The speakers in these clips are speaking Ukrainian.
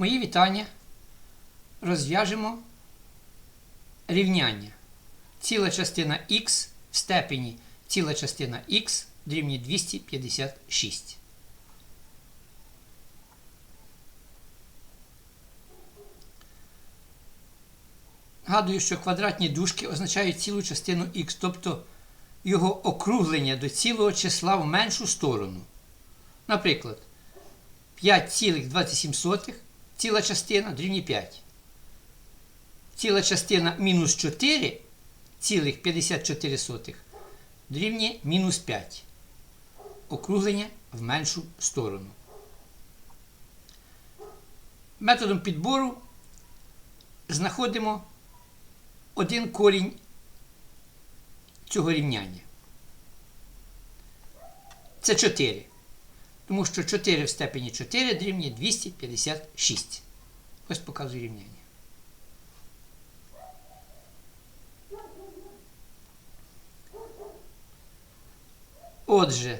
Мої вітання. Розв'яжемо рівняння. Ціла частина х в степені ціла частина х дорівнює 256. Нагадую, що квадратні дужки означають цілу частину х, тобто його округлення до цілого числа в меншу сторону. Наприклад, 5,27 ціла частина дорівнює 5. Ціла частина мінус 4 цілих 54 дорівнює мінус 5. Округлення в меншу сторону. Методом підбору знаходимо один корінь цього рівняння. Це 4. Тому що 4 в степені 4 дорівнює 256. Ось показую рівняння. Отже,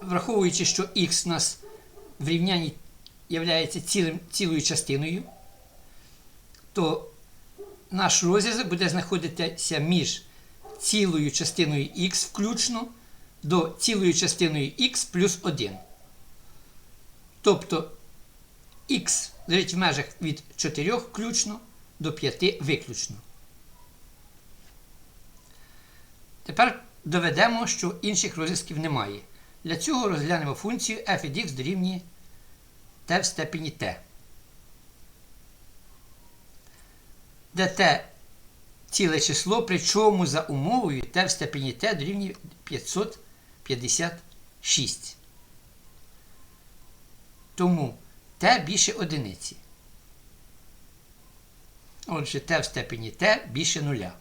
враховуючи, що х у нас в рівнянні є цілою частиною, то наш розв'язок буде знаходитися між цілою частиною х включно до цілою частиною х плюс 1. Тобто х лежить в межах від 4 включно до 5 виключно. Тепер доведемо, що інших розв'язків немає. Для цього розглянемо функцію f від x дорівнює t в степені t. Де t ціле число, причому за умовою t в степені t дорівнює 556. Тому t більше одиниці. Отже, t в степені t більше нуля.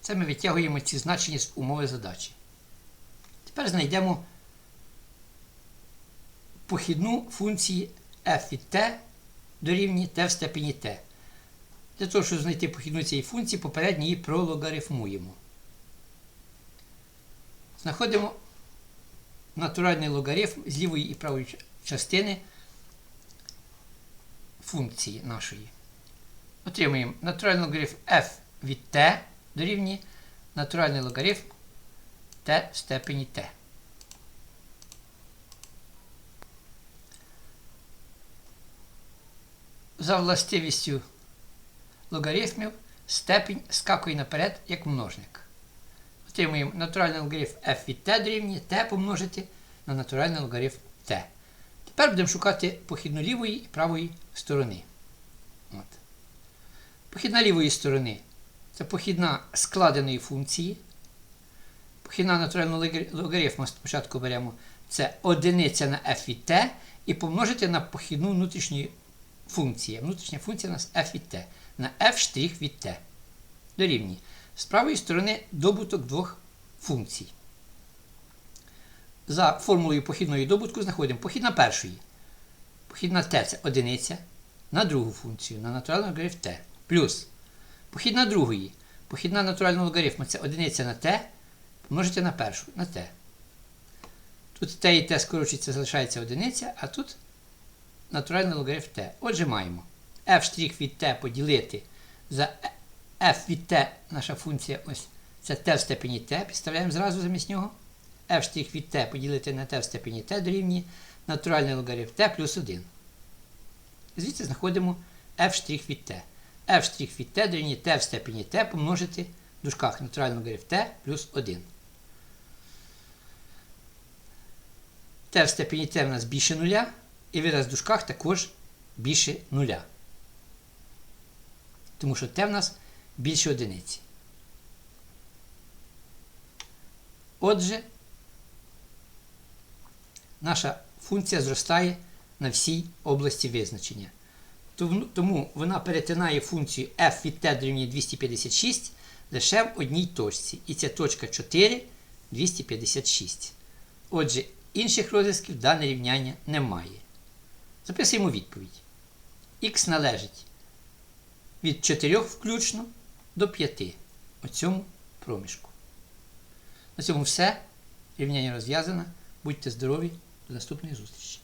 Це ми витягуємо ці значення з умови задачі. Тепер знайдемо похідну функції f від t дорівнює t в степені t. Для того, щоб знайти похідну цієї функції, попередньо її прологарифмуємо. Знаходимо натуральний логарифм з лівої і правої частини функції нашої. Отримуємо натуральний логарифм f від t дорівнює натуральний логарифм t в степені t. За властивістю логарифмів степінь скакує наперед як множник. Отримуємо натуральний логарифм f від t дорівнює t помножити на натуральний логарифм t. Тепер будемо шукати похідну лівої і правої сторони. От. Похідна лівої сторони це похідна складеної функції. Похідна натурального логарифму спочатку беремо це одиниця на f від t і помножити на похідну внутрішньої функції. Внутрішня функція у нас f від t на f' від t. Дорівнює. З правої сторони добуток двох функцій. За формулою похідної добутку знаходимо похідна першої. Похідна t це одиниця на другу функцію, на натуральний логарифм t. Плюс похідна другої. Похідна натурального логарифму це одиниця на t помножити на першу на t. Тут t і t скорочується, залишається одиниця, а тут натуральний логарифм t. Отже, маємо f' від t поділити за f від t, наша функція ось це t в степені t, підставляємо зразу замість нього. f' від t поділити на t в степені t дорівнює натуральний логарифм t плюс 1. Звідси знаходимо f' від t. f' від t дорівнює t в степені t помножити в дужках натуральний логарифм t плюс 1. t в степені t в нас більше нуля, і вираз в дужках також більше нуля. Тому що t в нас більше одиниці. Отже, наша функція зростає на всій області визначення. Тому вона перетинає функцію f від t дорівнює 256 лише в одній точці. І ця точка 4 256. Отже, інших розв'язків дане рівняння немає. Записуємо відповідь. Х належить від 4 включно до 5 у цьому проміжку. На цьому все. Рівняння розв'язане. Будьте здорові! До наступної зустрічі.